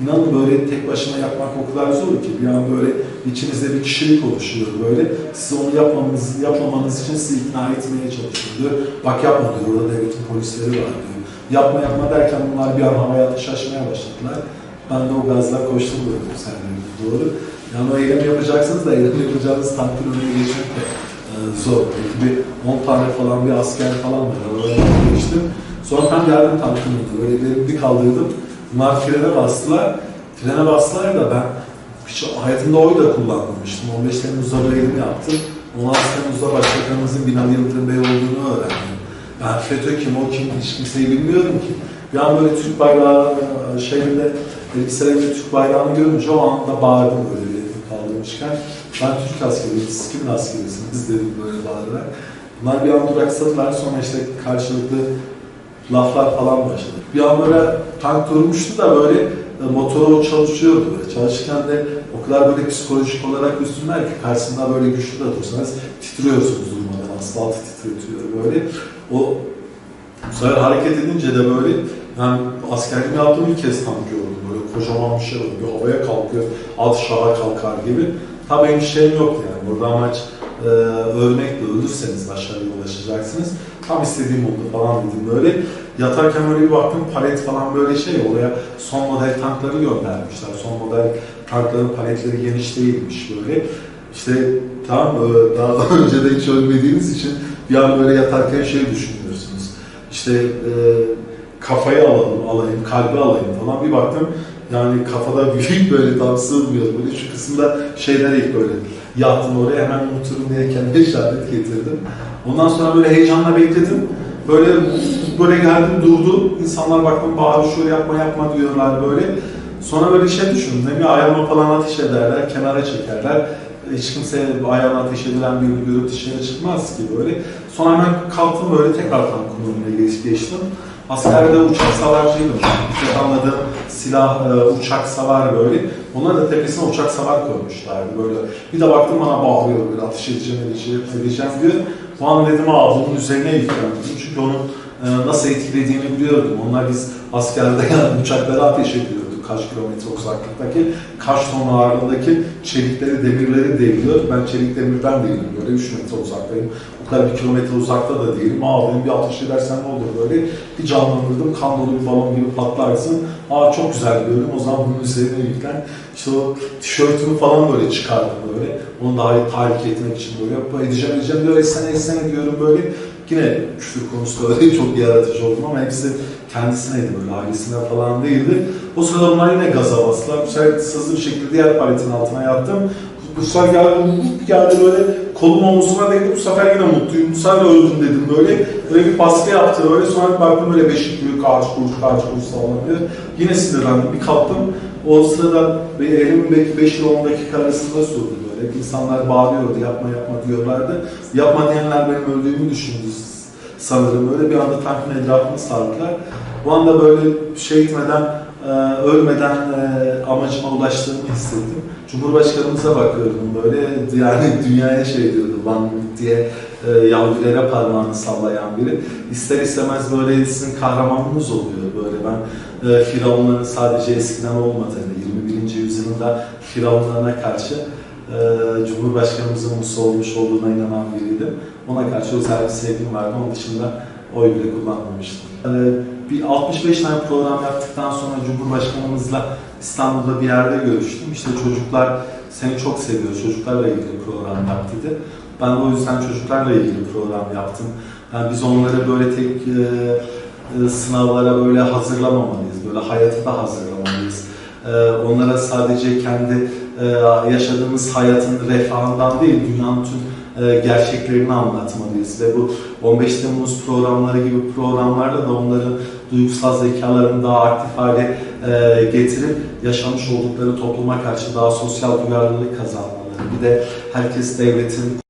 İnanın böyle tek başına yapmak o kadar zor ki bir an böyle içinizde bir kişilik oluşuyor böyle. Siz onu yapmamanız, yapmamanız için sizi ikna etmeye çalışıyor. Diyor, Bak yapma diyor, orada devletin polisleri var diyor. Yapma yapma derken bunlar bir an havaya ateş açmaya başladılar. Ben de o gazla koştum sen de doğru. Yani o eylem yapacaksınız da eylem yapacağınız tankın önüne geçmek de e, zor. Belki bir 10 tane falan bir asker falan var. Oraya geçtim. Sonra geldim tankın önüne. Böyle bir kaldırdım. Bunlar frene bastılar. Frene bastılar da ben hiç hayatımda oy da kullanmamıştım. 15 Temmuz'da böyle yaptım. 16 Temmuz'da Başbakanımızın Binali Yıldırım Bey olduğunu öğrendim. Ben FETÖ kim, o kim, hiç kimseyi bilmiyorum ki. Bir an böyle Türk bayrağı e, şeyinde, elbiselerimde Türk bayrağını görünce o anda bağırdım böyle bir kaldırmışken. Ben Türk askeriyim, siz kimin askerisiniz dedim böyle bağırarak. Bunlar bir an duraksadılar, sonra işte karşılıklı laflar falan başladı. Bir an böyle tank durmuştu da böyle e, motoru çalışıyordu böyle. Çalışırken de o kadar böyle psikolojik olarak üstünler ki karşısında böyle güçlü de dursanız titriyorsunuz durmadan. Asfaltı titretiyor böyle. O bu sefer hareket edince de böyle ben askerliğimi yaptığım ilk kez tank gördüm. Böyle kocaman bir şey oldu. Bir havaya kalkıyor. Ad şaha kalkar gibi. Tabii benim şeyim yok yani. Burada amaç e, ölmekle ölürseniz başarıya ulaşacaksınız. Tam istediğim oldu falan dedim böyle. Yatarken böyle bir baktım palet falan böyle şey oraya son model tankları göndermişler. Son model tankların paletleri geniş değilmiş böyle. İşte tam daha önce de hiç ölmediğiniz için bir an böyle yatarken şey düşünüyorsunuz. İşte kafayı alalım, alayım, kalbi alayım falan. Bir baktım yani kafada büyük böyle tam sığmıyor. Böyle şu kısımda şeyler ilk böyle yattım oraya hemen unuturum diye kendime işaret getirdim. Ondan sonra böyle heyecanla bekledim. Böyle böyle geldim durdu. İnsanlar baktım bağırıyor şöyle yapma yapma diyorlar böyle. Sonra böyle şey düşündüm. Bir ayağıma falan ateş ederler, kenara çekerler. Hiç kimse ayağına ateş edilen bir görüp dışarı çıkmaz ki böyle. Sonra hemen kalktım böyle tekrar tank konumuna geç, geçtim. Askerde uçak savarcıydım. İşte anladığım silah, e, uçak savar böyle. Onlar da tepesine uçak savar koymuşlardı böyle. Bir de baktım bana bağırıyor böyle ateş edeceğim, edeceğim, edeceğim diyor. O an dedim aa bunun üzerine yüklendim. Çünkü onun e, nasıl etkilediğini biliyordum. Onlar biz askerde uçaklara ateş ediyorduk kaç kilometre uzaklıktaki, kaç ton ağırlığındaki çelikleri, demirleri deviriyor. Ben çelik demirden değilim böyle 3 metre uzaktayım. O kadar bir kilometre uzakta da değilim. Aa benim bir ateş edersen ne olur böyle. Bir canlandırdım, kan dolu bir balon gibi patlarsın. Aa çok güzel gördüm. O zaman bunun üzerine yüklen. İşte o tişörtümü falan böyle çıkardım böyle. Onu daha iyi tahrik etmek için böyle. Edeceğim edeceğim diyor. Etsene etsene diyorum böyle. Yine küfür konusu böyle çok yaratıcı oldum ama hepsi kendisineydi böyle ailesine falan değildi. O sırada bunlar yine gaza bastılar. Bu sefer hızlı bir şekilde diğer paletin altına yattım. Bu sefer geldi, bir geldi böyle kolum omuzuna değdi. Bu sefer yine mutluyum. Bu sefer öldüm dedim böyle. Böyle bir baskı yaptı böyle. Sonra bir baktım böyle beşik gibi karşı kuruş karşı kuruş sallanıyor. Yine sinirlendim. Bir kalktım. O sırada elimin belki 5 ile 10 dakika arasında sürdü böyle. Hep insanlar bağırıyordu yapma yapma diyorlardı. Yapma diyenler benim öldüğümü düşündü sanırım böyle bir anda tankın etrafını sardılar. Bu anda böyle şey etmeden, e, ölmeden e, amacıma ulaştığımı hissettim. Cumhurbaşkanımıza bakıyordum böyle yani dünyaya şey diyordu Van diye e, Yahudilere parmağını sallayan biri. İster istemez böyle sizin kahramanınız oluyor böyle ben e, Firavunların sadece eskiden olmadığını 21. yüzyılda Firavunlarına karşı e, Cumhurbaşkanımızın Musa olmuş olduğuna inanan biriydim. Ona karşı özel bir sevgim vardı. Onun dışında oy bile kullanmamıştım. Yani bir 65 tane program yaptıktan sonra Cumhurbaşkanımızla İstanbul'da bir yerde görüştüm. İşte çocuklar seni çok seviyor, çocuklarla ilgili program yap dedi. Ben o yüzden çocuklarla ilgili program yaptım. Yani biz onları böyle tek e, e, sınavlara böyle hazırlamamalıyız, böyle hayatı da hazırlamalıyız. E, onlara sadece kendi e, yaşadığımız hayatın refahından değil, dünyanın tüm e, gerçeklerini anlatmalıyız ve bu 15 Temmuz programları gibi programlarla da onların duygusal zekalarını daha aktif hale e, getirip yaşamış oldukları topluma karşı daha sosyal duyarlılık kazanmaları. Bir de herkes devletin